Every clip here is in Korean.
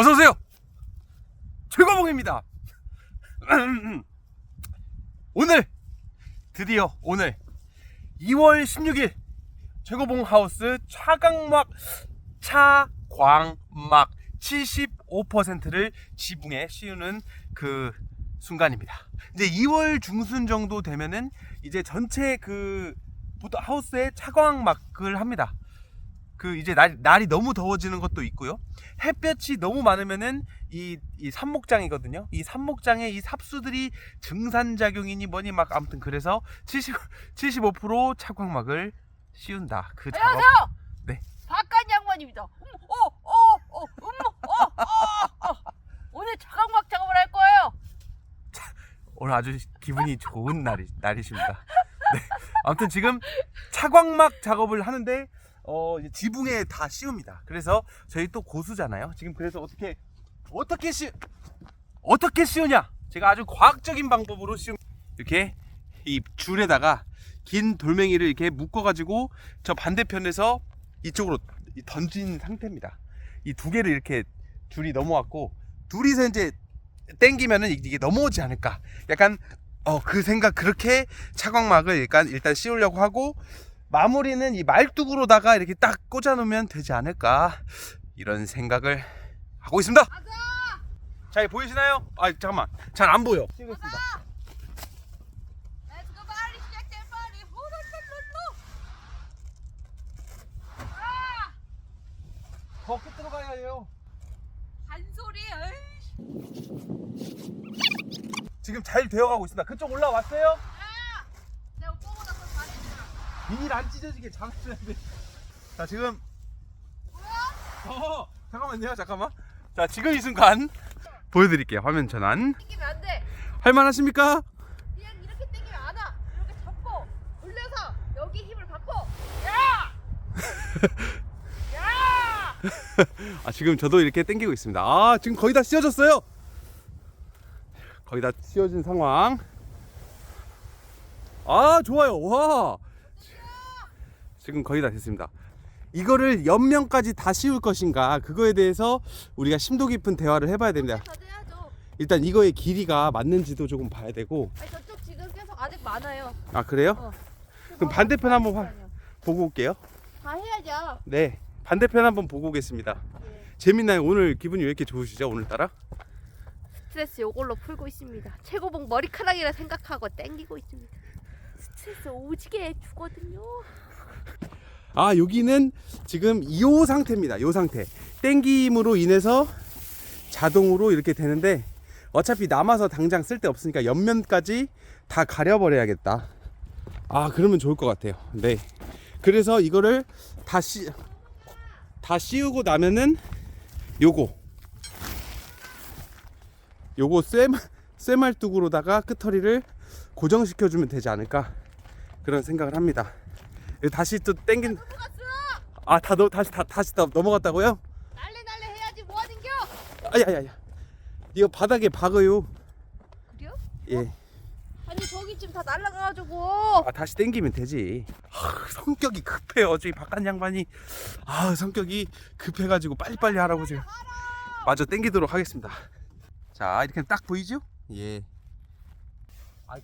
어서 오세요. 최고봉입니다. 오늘 드디어 오늘 2월 16일 최고봉 하우스 차광막 차광막 75%를 지붕에 씌우는 그 순간입니다. 이제 2월 중순 정도 되면은 이제 전체 그 하우스에 차광막을 합니다. 그 이제 날, 날이 너무 더워지는 것도 있고요. 햇볕이 너무 많으면은 이, 이 삽목장이거든요. 이 삽목장에 이 삽수들이 증산작용이니 뭐니 막 아무튼 그래서 70, 75% 차광막을 씌운다. 그 작업. 안녕하세요. 네. 박간 양반입니다. 음, 어, 어, 어, 음, 어, 어, 어. 오늘 차광막 작업을 할 거예요. 오늘 아주 기분이 좋은 날이, 날이십니다. 네. 아무튼 지금 차광막 작업을 하는데 어, 지붕에 다 씌웁니다. 그래서 저희 또 고수잖아요. 지금 그래서 어떻게 어떻게 씌 어떻게 씌우냐? 제가 아주 과학적인 방법으로 씌우 이렇게 이 줄에다가 긴 돌멩이를 이렇게 묶어가지고 저 반대편에서 이쪽으로 던진 상태입니다. 이 두 개를 이렇게 줄이 넘어왔고 둘이서 이제 땡기면은 이게 넘어오지 않을까. 약간 어 그 생각 그렇게 차광막을 일단 일단 씌우려고 하고 마무리는 이 말뚝으로다가 이렇게 딱 꽂아 놓으면 되지 않을까 이런 생각을 하고 있습니다. 잘 보이시나요? 아 잠깐만 잘 안 보여. 아, 더 끝으로 가야 해요. 에이. 지금 잘 되어가고 있습니다. 그쪽 올라왔어요? 야, 내 오빠보다 더 잘했잖아. 비닐 안 찢어지게 잡아줘야 돼. 자 지금 어 잠깐만요 잠깐만. 자 지금 이 순간 보여드릴게요 화면 전환. 땡기면 안 돼. 할만하십니까? 그냥 이렇게 땡기면 안 와. 이렇게 잡고 올려서 여기 힘을 받고. 야! 야! 아 지금 저도 이렇게 땡기고 있습니다. 아 지금 거의 다 씌워졌어요. 거의 다 씌워진 상황. 아 좋아요. 와 지금 거의 다 됐습니다. 이거를 옆면까지 다 씌울 것인가 그거에 대해서 우리가 심도 깊은 대화를 해봐야 됩니다. 더 돼야죠. 일단 이거의 길이가 맞는지도 조금 봐야 되고. 아니 저쪽 지금 계속 아직 많아요. 아 그래요? 어. 그럼 반대편 한번 화- 보고 올게요. 다 해야죠. 네 반대편 한번 보고 오겠습니다. 예. 재밌나요? 오늘 기분이 왜 이렇게 좋으시죠? 오늘따라? 스트레스 요걸로 풀고 있습니다. 최고봉 머리카락이라 생각하고 땡기고 있습니다. 스트레스 오지게 주거든요. 아 여기는 지금 이 상태입니다. 이 상태. 땡김으로 인해서 자동으로 이렇게 되는데 어차피 남아서 당장 쓸데 없으니까 옆면까지 다 가려버려야겠다. 아 그러면 좋을 것 같아요. 네. 그래서 이거를 다 씌, 다 씌우고 나면은 요거 요거 쇠 쇠말뚝으로다가 끄터리를 고정시켜 주면 되지 않을까 그런 생각을 합니다. 이거 다시 또 땡긴 아, 다 너, 다시 다 다시 다 넘어갔다고요? 날래 날래 해야지 뭐 하는겨? 아야야야. 이거 바닥에 박어요. 그래요? 예. 아니 저기 지금 다 날라가가지고. 아, 다시 땡기면 되지. 아, 성격이 급해요. 저기 바깥 양반이 아, 성격이 급해가지고 빨리빨리 하라고 지금. 마저 땡기도록 하겠습니다. 자, 이렇게 딱 보이죠? 예. 아,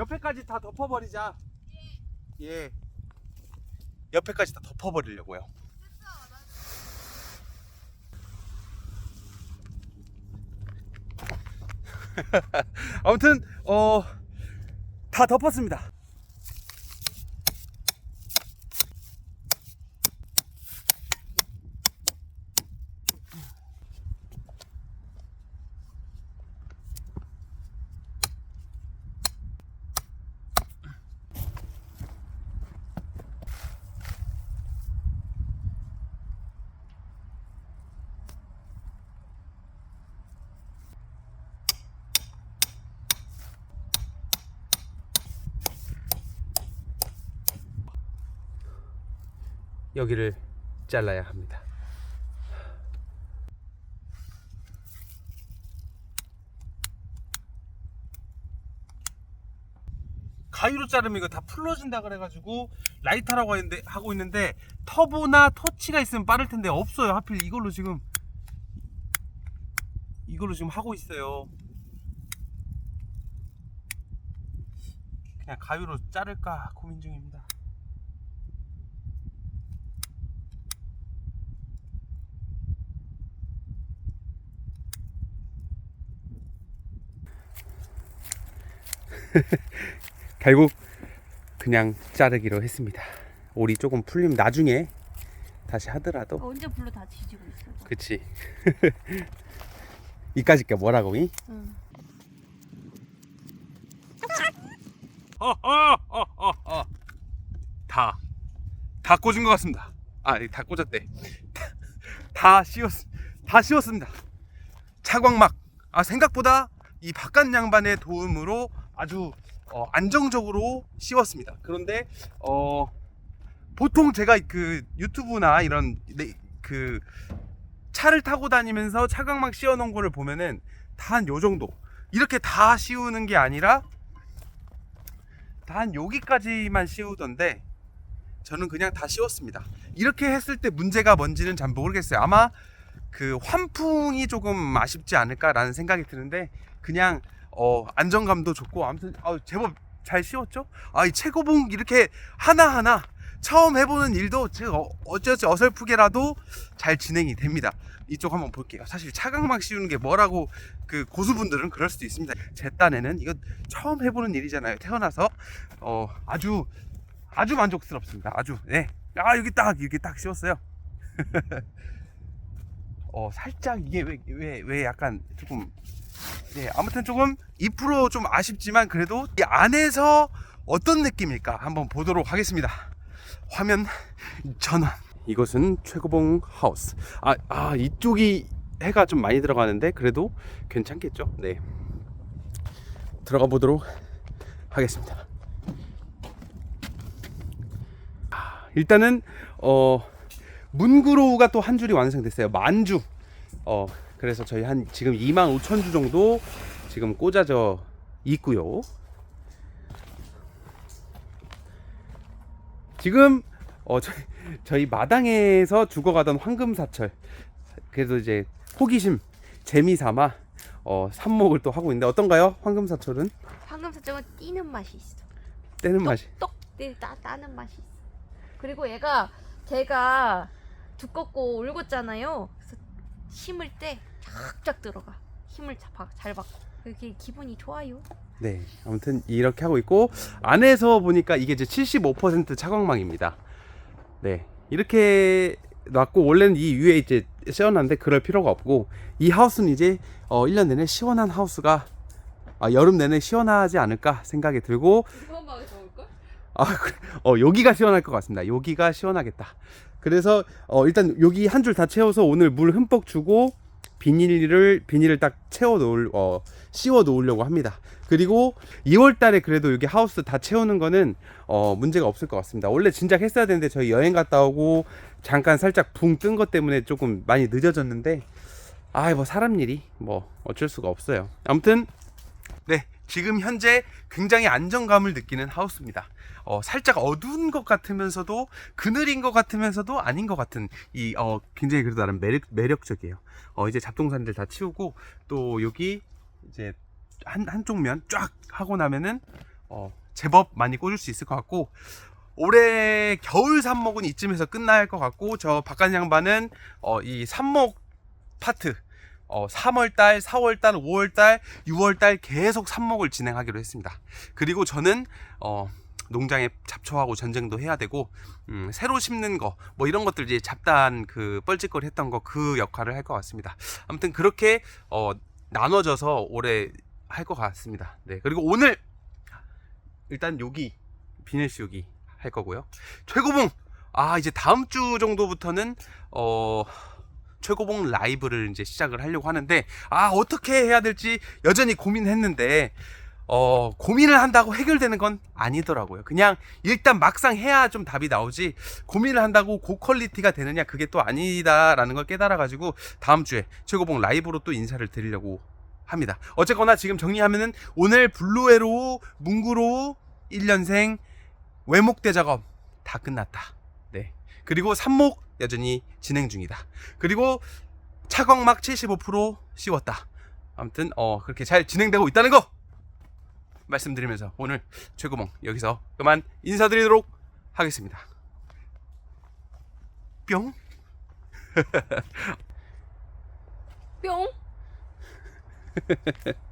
옆에까지 다 덮어버리자. 예. 옆에까지 다 덮어버리려고요. 아무튼 어 다 덮었습니다. 여기를 잘라야 합니다. 가위로 자르면 이거 다 풀러진다 그래가지고 라이터라고 했는데, 하고 있는데 터보나 토치가 있으면 빠를 텐데 없어요. 하필 이걸로 지금 이걸로 지금 하고 있어요. 그냥 가위로 자를까 고민 중입니다. 결국 그냥 자르기로 했습니다. 올이 조금 풀리면 나중에 다시 하더라도 언제 불로 다 뒤지고 있어. 그치 이까짓 게 뭐라고 이? 응. 어어어어어 다. 다 꽂은 것 같습니다. 아, 다 꽂았대. 다, 다 씌웠, 다 씌웠습니다. 차광막. 아, 생각보다 이 바깥 양반의 도움으로 아주 어, 안정적으로 씌웠습니다. 그런데 어, 보통 제가 그 유튜브나 이런 네, 그 차를 타고 다니면서 차광막 씌워놓은 거를 보면은 다 한 요 정도. 이렇게 다 씌우는 게 아니라 다 한 여기까지만 씌우던데 저는 그냥 다 씌웠습니다. 이렇게 했을 때 문제가 뭔지는 잘 모르겠어요. 아마 그 환풍이 조금 아쉽지 않을까라는 생각이 드는데 그냥 어, 안정감도 좋고 아무튼 아, 제법 잘 씌웠죠? 아, 이 최고봉 이렇게 하나하나 처음 해보는 일도 제가 어- 어쩌지 어설프게라도 잘 진행이 됩니다. 이쪽 한번 볼게요. 사실 차광막 씌우는 게 뭐라고 그 고수분들은 그럴 수도 있습니다. 제 딴에는 이거 처음 해보는 일이잖아요. 태어나서 어 아주 아주 만족스럽습니다. 아주 네. 아 여기 딱 이렇게 딱 씌웠어요. 어 살짝 이게 왜 왜 왜 약간 조금 네 아무튼 조금 2%좀 아쉽지만 그래도 이 안에서 어떤 느낌일까 한번 보도록 하겠습니다. 화면 전원. 이것은 최고봉 하우스. 아, 아 이쪽이 해가 좀 많이 들어가는데 그래도 괜찮겠죠? 네. 들어가 보도록 하겠습니다. 아, 일단은 어 문구로우가 또 한 줄이 완성됐어요. 만주. 어 그래서 저희 한 지금 2만 5천 주 정도 지금 꽂아져 있고요. 지금 어 저희, 저희 마당에서 죽어가던 황금사철 그래도 이제 호기심 재미 삼아 어 삽목을 또 하고 있는데 어떤가요? 황금사철은 황금사정은 뛰는 맛이 있어. 떼는 맛이 똑똑 네, 따, 따는 맛이 있어. 그리고 얘가 걔가 두껍고 울긋잖아요. 그래서 심을 때 쫙쫙 들어가. 힘을 자- 바- 잘 받고. 이렇게 기분이 좋아요. 네, 아무튼 이렇게 하고 있고 안에서 보니까 이게 이제 75% 차광망입니다. 네, 이렇게 놨고 원래는 이 위에 이제 씌워놨는데 그럴 필요가 없고 이 하우스는 이제 어 1년 내내 시원한 하우스가 아, 여름 내내 시원하지 않을까 생각이 들고? 아, 그래. 어, 여기가 시원할 것 같습니다. 여기가 시원하겠다. 그래서 어, 일단 여기 한 줄 다 채워서 오늘 물 흠뻑 주고 비닐을 비닐을 딱 채워 놓을 어, 씌워 놓으려고 합니다. 그리고 2월 달에 그래도 여기 하우스 다 채우는 거는 어, 문제가 없을 것 같습니다. 원래 진작 했어야 되는데 저희 여행 갔다 오고 잠깐 살짝 붕 뜬 것 때문에 조금 많이 늦어졌는데 아, 뭐 사람 일이 뭐 어쩔 수가 없어요. 아무튼 네, 지금 현재 굉장히 안정감을 느끼는 하우스입니다. 어, 살짝 어두운 것 같으면서도 그늘인 것 같으면서도 아닌 것 같은 이 어, 굉장히 그래도 나름 매력, 매력적이에요. 어, 이제 잡동사니들 다 치우고 또 여기 이제 한 한쪽 면 쫙 하고 나면은 어, 제법 많이 꽂을 수 있을 것 같고 올해 겨울 삽목은 이쯤에서 끝날 것 같고 저 바깥 양반은 어, 이 삽목 파트 어, 3월달, 4월달, 5월달, 6월달 계속 삽목을 진행하기로 했습니다. 그리고 저는 어, 농장에 잡초하고 전쟁도 해야 되고 음, 새로 심는 거 뭐 이런 것들 이제 잡단 그 뻘짓거리 했던 거 그 역할을 할 것 같습니다. 아무튼 그렇게 어, 나눠져서 올해 할 것 같습니다. 네 그리고 오늘 일단 여기 비닐 씌우기 할 거고요. 최고봉 아 이제 다음 주 정도부터는 어 최고봉 라이브를 이제 시작을 하려고 하는데 아 어떻게 해야 될지 여전히 고민했는데 어 고민을 한다고 해결되는 건 아니더라고요. 그냥 일단 막상 해야 좀 답이 나오지 고민을 한다고 고퀄리티가 되느냐 그게 또 아니다라는 걸 깨달아 가지고 다음 주에 최고봉 라이브로 또 인사를 드리려고 합니다. 어쨌거나 지금 정리하면은 오늘 블루에로 문구로 1년생 외목대 작업 다 끝났다. 네. 그리고 삽목 여전히 진행 중이다. 그리고 차광막 75% 씌웠다. 아무튼 어 그렇게 잘 진행되고 있다는 거 말씀드리면서 오늘 최고봉 여기서 그만 인사드리도록 하겠습니다. 뿅. 뿅.